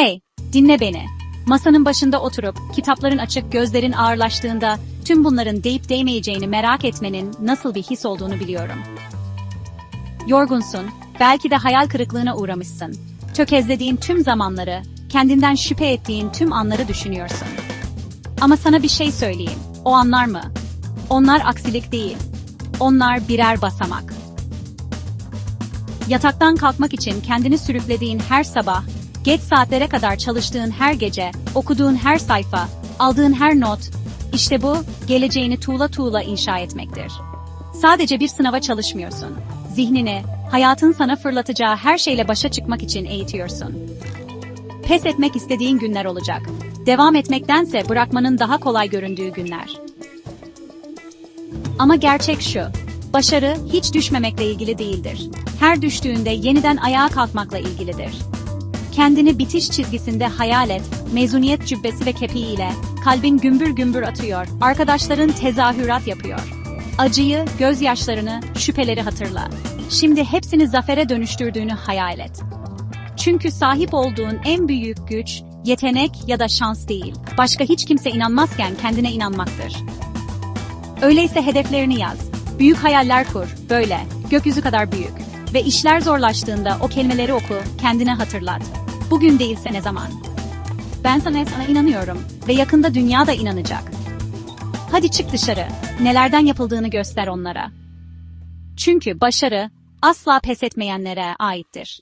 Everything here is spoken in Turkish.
Hey, dinle beni. Masanın başında oturup, kitapların açık, gözlerin ağırlaştığında tüm bunların deyip değmeyeceğini merak etmenin nasıl bir his olduğunu biliyorum. Yorgunsun, belki de hayal kırıklığına uğramışsın. Tökezlediğin tüm zamanları, kendinden şüphe ettiğin tüm anları düşünüyorsun. Ama sana bir şey söyleyeyim. O anlar mı? Onlar aksilik değil. Onlar birer basamak. Yataktan kalkmak için kendini sürüklediğin her sabah, geç saatlere kadar çalıştığın her gece, okuduğun her sayfa, aldığın her not, işte bu, geleceğini tuğla tuğla inşa etmektir. Sadece bir sınava çalışmıyorsun. Zihnini, hayatın sana fırlatacağı her şeyle başa çıkmak için eğitiyorsun. Pes etmek istediğin günler olacak. Devam etmektense bırakmanın daha kolay göründüğü günler. Ama gerçek şu. Başarı hiç düşmemekle ilgili değildir. Her düştüğünde yeniden ayağa kalkmakla ilgilidir. Kendini bitiş çizgisinde hayal et, mezuniyet cübbesi ve kepiğiyle, kalbin gümbür gümbür atıyor, arkadaşların tezahürat yapıyor. Acıyı, gözyaşlarını, şüpheleri hatırla. Şimdi hepsini zafere dönüştürdüğünü hayal et. Çünkü sahip olduğun en büyük güç, yetenek ya da şans değil. Başka hiç kimse inanmazken kendine inanmaktır. Öyleyse hedeflerini yaz. Büyük hayaller kur, böyle, gökyüzü kadar büyük. Ve işler zorlaştığında o kelimeleri oku, kendine hatırlat. Bugün değilse ne zaman? Ben sana sana inanıyorum ve yakında dünya da inanacak. Hadi çık dışarı, nelerden yapıldığını göster onlara. Çünkü başarı asla pes etmeyenlere aittir.